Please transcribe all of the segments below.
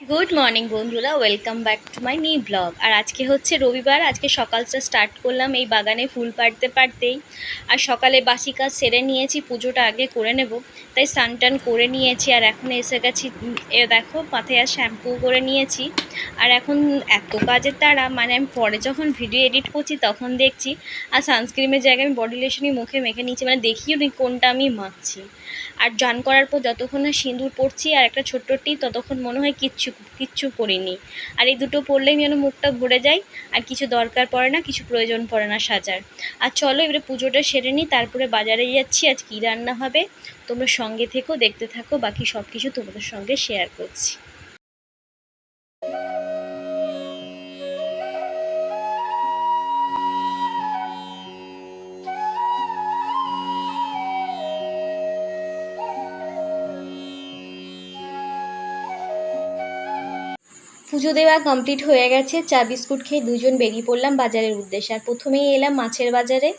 Good morning বন্ধুরা। Welcome back to my new blog আর আজকে হচ্ছে রবিবার, আজকে সকালটা স্টার্ট করলাম এই বাগানে ফুল পাড়তে পারতেই আর সকালে বাসি কাজ সেরে নিয়েছি, পুজোটা আগে করে নেব। তাই স্নান টান করে নিয়েছি আর এখন এসে গেছি এ দেখো মাথায় আর শ্যাম্পু করে নিয়েছি। আর এখন এত কাজের তারা মানে আমি পরে যখন ভিডিও এডিট করছি তখন দেখছি, আর সানস্ক্রিনের জায়গায় আমি বডি লোশনই মুখে মেখে নিয়েছি মানে দেখিও নি কোনটা আমি মাখছি। আর জান করার পর যতক্ষণ না সিঁদুর পড়ছি আর একটা ছোট্ট টিপ, ততক্ষণ মনে হয় কিচ্ছু কিচ্ছু করিনি আর এই দুটো পরলেই যেন মুখটা ভরে যায়, আর কিছু দরকার পড়ে না, কিছু প্রয়োজন পড়ে না সাজার। আর চলো এবারে পুজোটা সেরে নিই তারপরে বাজারে যাচ্ছি, আজ কী রান্না হবে? তোমরা সঙ্গে থেকো দেখতে থাকো বাকি সব কিছু তোমাদের সঙ্গে শেয়ার করছি। পুজো দেওয়া কমপ্লিট হয়ে গেছে, চা বিস্কুট খেয়ে দুজন বেরিয়ে পড়লাম বাজারের উদ্দেশ্যে। আর প্রথমেই এলাম মাছের বাজারে।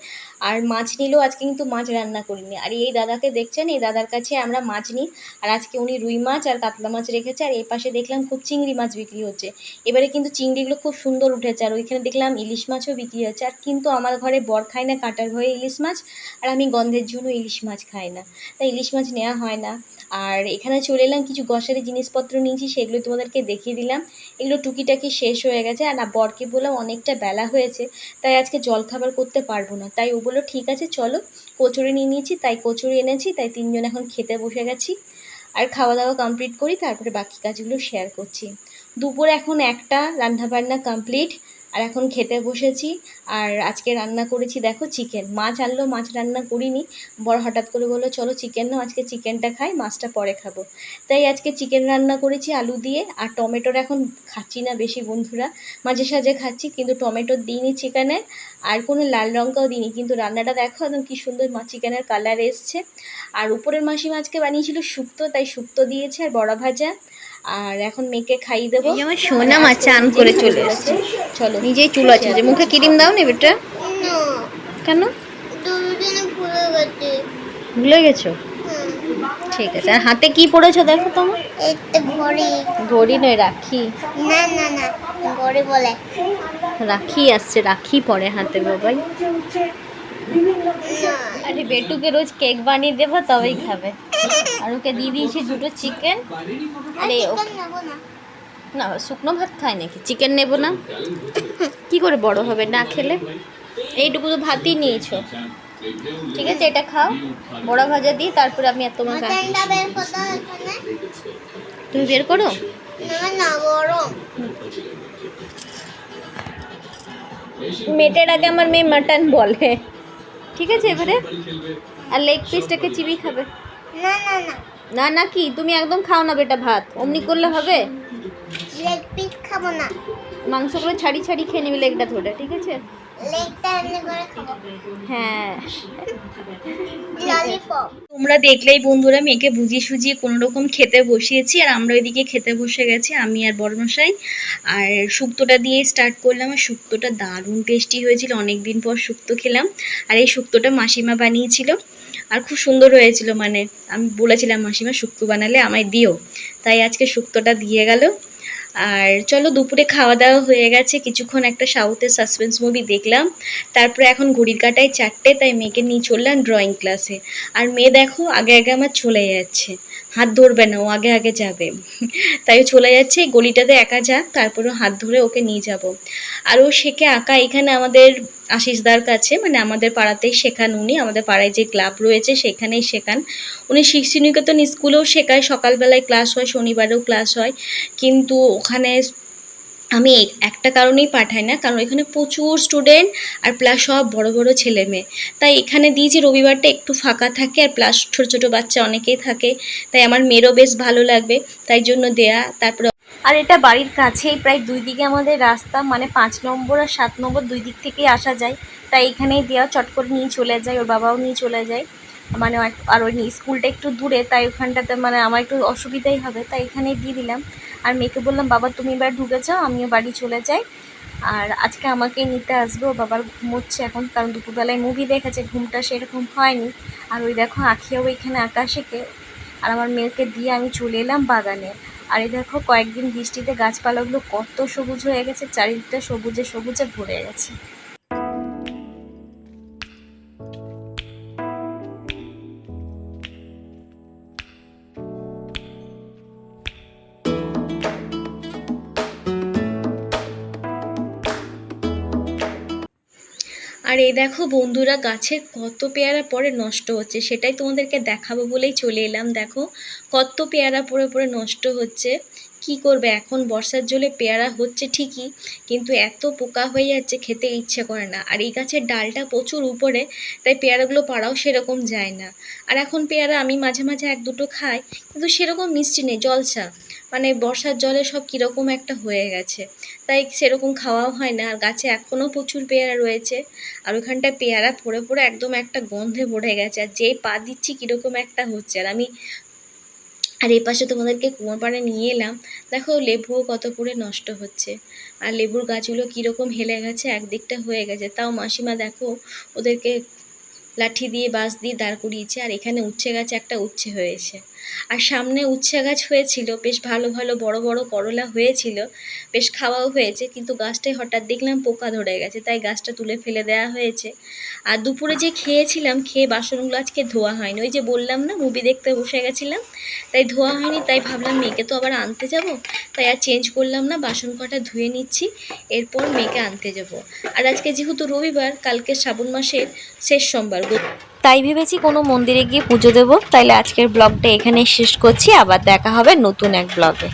আর মাছ নিলেও আজকে কিন্তু মাছ রান্না করিনি। আর এই দাদাকে দেখছেন? এই দাদার কাছে আমরা মাছ নিই। আর আজকে উনি রুই মাছ আর কাতলা মাছ রেখেছে। আর এই পাশে দেখলাম খুব চিংড়ি মাছ বিক্রি হচ্ছে। এবারে কিন্তু চিংড়িগুলো খুব সুন্দর উঠেছে। আর ওইখানে দেখলাম ইলিশ মাছও বিক্রি হচ্ছে। আর কিন্তু আমার ঘরে বর খায় না, কাঁটার ভয়ে ইলিশ মাছ। আর আমি গন্ধের জন্য ইলিশ মাছ খাই না। তাই ইলিশ মাছ নেওয়া হয় না। আর এখানে চলে এলাম, কিছু গ্রসারি জিনিসপত্র নিয়েছি, সেগুলো তোমাদেরকে দেখিয়ে দিলাম। এগুলো টুকিটাকি শেষ হয়ে গেছে, আর বরকে বললাম অনেকটা বেলা হয়েছে, তাই আজকে জলখাবার করতে পারব না। তাই ও বলল, ঠিক আছে, চলো, কচুরি নিয়ে নিয়েছি, তাই কচুরি এনেছি, তাই তিনজন এখন খেতে বসে গেছি। আর খাওয়া দাওয়া কমপ্লিট করি, তারপরে বাকি কাজগুলো শেয়ার করছি। দুপুর এখন একটা, রান্নাবান্না কমপ্লিট আর এখন খেতে বসেছি। আর আজকে রান্না করেছি, দেখো চিকেন। মাছ আনলো, মাছ রান্না করিনি। বড় হঠাৎ করে বলল, চলো চিকেন নাও, আজকে চিকেনটা খাই, মাছটা পরে খাব। তাই আজকে চিকেন রান্না করেছি আলু দিয়ে। আর টমেটোর এখন খাচ্ছি না বেশি বন্ধুরা, মাঝে সাঝে খাচ্ছি, কিন্তু টমেটো দিইনি চিকেনে। আর কোনো লাল লঙ্কাও দিইনি, কিন্তু রান্নাটা দেখো একদম কী সুন্দর মা চিকেনের কালার এসছে। আর উপরের মাসি মাছকে বানিয়েছিল শুক্তো, তাই শুক্তো দিয়েছে আর বড়া ভাজা। আর এখন মেয়েকে খাইয়ে দেবো। আমার সোনা মাছ চান করে চলে এসছে। চলো। নিজেই চুল আছে। যে মুখে ক্রিম দাও নি বেটা। কেন? দুদিনে ভুলে গেছি। ভুলে গেছো? ঠিক আছে। আর হাতে কি পড়েছো দেখো তোমার একটা ঘড়ি। ঘড়ি নয় রাখি। না না না। ঘড়ি বলে। রাখি আসছে রাখি পরে হাতে বাবাই আরে বেটুকে রোজ কেক বানিয়ে দেবো তবেই খাবে। আর ওকে দিয়ে দিয়েছি দুটো চিকেন আরে না। শুকনো ভাত খায় নাকি? চিকেন নেব না? কি করে বড় হবে না খেলে? এইটুকু তো ভাতই নিয়েছো। ঠিক আছে এটা খাও। বড়া ভাজা দিই তারপরে আমি আর তোমাকে তুমি বের করো? না না গরম। মেটের আগে আমার মেয়ে মাটন বলে। ঠিক আছে এবারে? আর লেগ পিসটাকে চিবি খাবে। না না না। না না কি? তুমি একদম খাও না বেটা ভাত। অমনি করলে হবে? লেগ পিস খাব না। মাংসগুলো ছাড়ি ছাড়ি খেয়ে নিবি লেগটা ধরে ঠিক আছে? লেগটা এমনি করে খাব। হ্যাঁ। তোমরা দেখলেই বন্ধুরা মেয়েকে বুঝিয়ে সুজিয়ে কোনো রকম খেতে বসিয়েছি আর আমরা ওইদিকে খেতে বসে গেছি আমি আর বড়মশাই। আর শুক্তোটা দিয়ে স্টার্ট করলাম আর শুক্তোটা দারুণ টেস্টি হয়েছিল। অনেক দিন পর শুক্তো খেলাম আর এই শুক্তোটা মাসিমা বানিয়েছিল। আর খুব সুন্দর হয়েছিল মানে আমি বলেছিলাম মাসিমা, শুক্তো বানালে আমায় দিও। তাই আজকে শুক্তোটা দিয়ে গেল। আর চলো দুপুরে খাওয়া দাওয়া হয়ে গেছে, কিছুক্ষণ একটা সাউথের সাসপেন্স মুভি দেখলাম। তারপরে এখন ঘড়ির কাটায় চারটে, তাই মেয়েকে নিয়ে চললাম ড্রয়িং ক্লাসে। আর মেয়ে দেখো, আগে আগে আমার চলে যাচ্ছে। হাত ধরবে না, ও আগে আগে যাবে। তাই ও চলে যাচ্ছে গলিটাতে একা যাক, তারপরে হাত ধরে ওকে নিয়ে যাব। আর ও শেখে আঁকা, এখানে আমাদের আশিসদার কাছে মানে আমাদের পাড়াতেই শেখান উনি, আমাদের পাড়ায় যে ক্লাব রয়েছে সেখানেই শেখান। উনি শিশুনিকেতন স্কুলেও শেখায়, সকালবেলায় ক্লাস হয়, শনিবারেও ক্লাস হয়। কিন্তু ওখানে আমি একটা কারণেই পাঠাই না, কারণ এখানে প্রচুর স্টুডেন্ট আর প্লাস সব বড় বড় ছেলে মেয়ে। তাই এখানে দিয়েছি রবিবারটা একটু ফাঁকা থাকে আর প্লাস ছোটো ছোটো বাচ্চা অনেকেই থাকে। তাই আমার মেয়েরও বেশ ভালো লাগবে, তাই জন্য দেয়া, তারপরে আর এটা বাড়ির কাছেই, প্রায় দুই দিকে আমাদের রাস্তা মানে পাঁচ নম্বর আর সাত নম্বর দুই দিক থেকেই আসা যায়। তাই এখানেই দেওয়া চট করে নিয়ে চলে যায়, ওর বাবাও নিয়ে চলে যায়। মানে আর ওই স্কুলটা একটু দূরে, তাই ওখানটাতে মানে আমার একটু অসুবিধাই হবে, তাই এখানেই দিয়ে দিলাম। আর মেয়েকে বললাম, বাবা, তুমি এবার ঢুকে যাও, আমিও বাড়ি চলে যাই। আর আজকে আমাকে নিতে আসবে, ও বাবার ঘুমোচ্ছে এখন, কারণ দুপুরবেলায় মুভি দেখেছে, ঘুমটা সেরকম হয়নি। আর ওই দেখো আখিয়াও এখানে আঁকা শেখে আর আমার মেয়েকে দিয়ে আমি চলে এলাম বাগানে। আর এই দেখো, কয়েকদিন বৃষ্টিতে গাছপালাগুলো কত সবুজ হয়ে গেছে, চারিদিকটা সবুজে সবুজে ভরে গেছে। আর এই দেখো বন্ধুরা, গাছের কত পেয়ারা পরে নষ্ট হচ্ছে, সেটাই তোমাদেরকে দেখাবো বলেই চলে এলাম। দেখো, কত পেয়ারা পড়ে পড়ে নষ্ট হচ্ছে। কি করবে? এখন বর্ষার জলে পেয়ারা হচ্ছে ঠিকই, কিন্তু এত পোকা হয়ে যাচ্ছে, খেতে ইচ্ছে করে না। আর এই গাছের ডালটা প্রচুর উপরে, তাই পেয়ারাগুলো পাড়াও সেরকম যায় না। আর এখন পেয়ারা আমি মাঝে মাঝে এক দুটো খাই, কিন্তু সেরকম মিষ্টি নেই, জলসা। মানে বর্ষার জলে সব কীরকম একটা হয়ে গেছে। তাই সেরকম খাওয়াও হয় না। আর গাছে এখনও প্রচুর পেয়ারা রয়েছে। আর ওখানটায় পেয়ারা পড়ে পড়ে একদম একটা গন্ধে ভরে গেছে। আর যেই পা দিচ্ছি কীরকম একটা হচ্ছে। আর আমি, আর এই পাশে তোমাদেরকে কুমোর পাড়ে নিয়ে এলাম। দেখো লেবুও কত করে নষ্ট হচ্ছে। আর লেবুর গাছগুলো কীরকম হেলে গেছে, একদিকটা হয়ে গেছে। তাও মাসিমা দেখো, ওদেরকে লাঠি দিয়ে, বাঁশ দিয়ে দাঁড় করিয়েছে। আর এখানে উচ্ছে গাছে একটা উচ্ছে হয়েছে। আর সামনে উচ্ছে গাছ হয়েছিল, বেশ ভালো ভালো বড় বড় করলা হয়েছিল, বেশ খাওয়াও হয়েছে, কিন্তু গাছটায় হঠাৎ দেখলাম পোকা ধরে গেছে, তাই গাছটা তুলে ফেলে দেওয়া হয়েছে। আর দুপুরে যে খেয়েছিলাম, খেয়ে বাসনগুলো আজকে ধোয়া হয়নি। ওই যে বললাম না মুভি দেখতে বসে গেছিলাম, তাই ধোয়া হয়নি, তাই ভাবলাম মেয়েকে তো আবার আনতে যাব, তাই আর চেঞ্জ করলাম না, বাসন কটা ধুয়ে নিচ্ছি, এরপর মেয়েকে আনতে যাব। আর আজকে যেহেতু রবিবার, কালকে শ্রাবণ মাসের শেষ সোমবার তাই ভেবেছি কোনো মন্দিরে গিয়ে পুজো দেবো। তাইলে আজকের ব্লগটা এখানে শেষ করছি। আবার দেখা হবে নতুন এক ব্লগে।